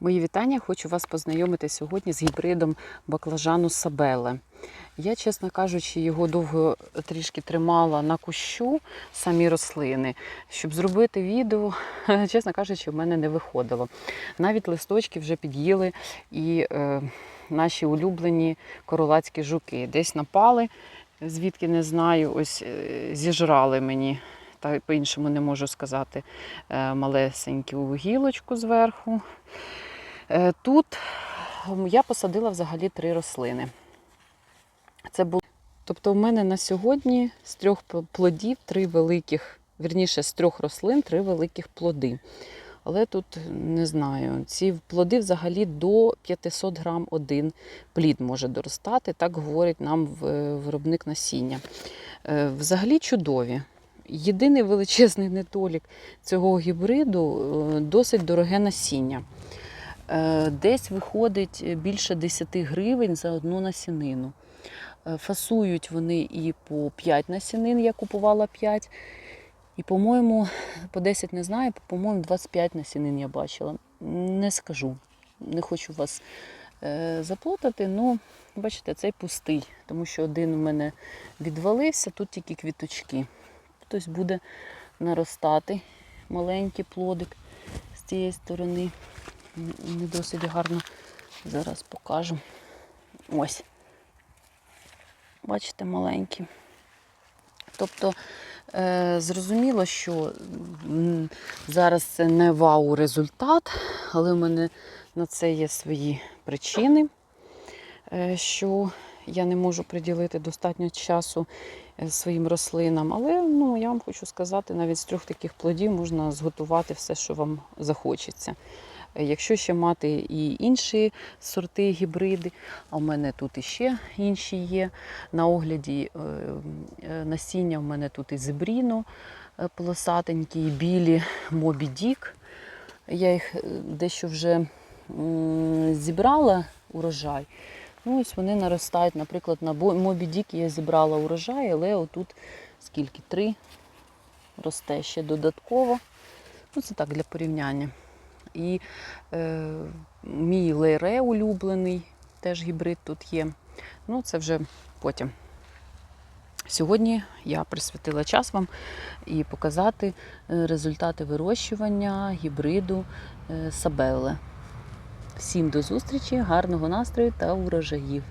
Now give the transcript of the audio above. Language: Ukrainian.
Мої вітання. Хочу вас познайомити сьогодні з гібридом баклажану Сабеле. Я, чесно кажучи, його довго трішки тримала на кущу самі рослини. Щоб зробити відео, чесно кажучи, в мене не виходило. Навіть листочки вже під'їли і е, наші улюблені королацькі жуки десь напали, звідки не знаю, ось е, зіжрали мені. Та по-іншому не можу сказати е, малесеньку гілочку зверху. Е, Тут я посадила взагалі три рослини. Це було... Тобто, в мене на сьогодні з трьох плодів три великих, вірніше, з трьох рослин три великих плоди. Але тут не знаю, ці плоди взагалі до 500 грам один плід може доростати, так говорить нам виробник насіння. Е, Взагалі чудові. Єдиний величезний недолік цього гібриду е, досить дороге насіння. Е, Десь виходить більше 10 гривень за одну насінину. Е, Фасують вони і по 5 насінин, я купувала 5. І, по-моєму, по 10 не знаю, по-моєму, 25 насінин я бачила. Не скажу. Не хочу вас е, заплутати, ну, бачите, цей пустий, тому що один у мене відвалився, тут тільки квіточки. Хтось буде наростати маленький плодик з цієї сторони. Не досить гарно. Зараз покажу. Ось. Бачите, маленький. Тобто е, зрозуміло, що зараз це не вау результат, але в мене на це є свої причини, е, що я не можу приділити достатньо часу е, своїм рослинам. Але ну, я вам хочу сказати, навіть з трьох таких плодів можна зготувати все, що вам захочеться. Е, Якщо ще мати і інші сорти, гібриди, а в мене тут іще інші є. На огляді е, е, насіння в мене тут і зебріно полосатенькі, і білі Мобі Дік. Я їх дещо вже зібрала урожай. Ну, ось вони наростають. Наприклад, на Мобі Дік я зібрала урожай, але отут скільки? Три росте ще додатково. Ну, це так для порівняння. І е, мій лейре улюблений, теж гібрид тут є. Ну, це вже потім. Сьогодні я присвятила час вам і показати е, результати вирощування гібриду е, Сабелле. Всім до зустрічі, гарного настрою та урожаїв!